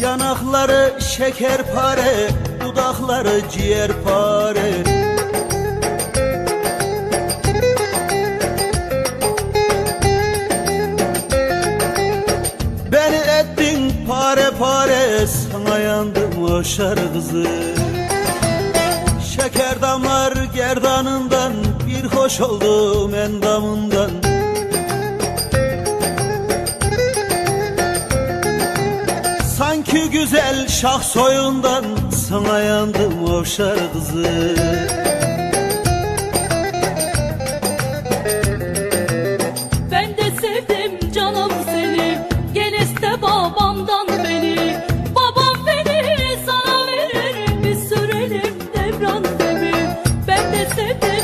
Yanakları şekerpare Dudakları ciğerpare. Beni ettin pare pare Sana yandım o şarı kızı. Şeker damlar gerdanından Bir hoş oldum endamından Şu güzel şah soyundan sana yandım avşar kızı. Ben de sevdim canım seni Gel iste babamdan beni. Babam beni sana verir Biz sürelim devran gibi Ben de sevdim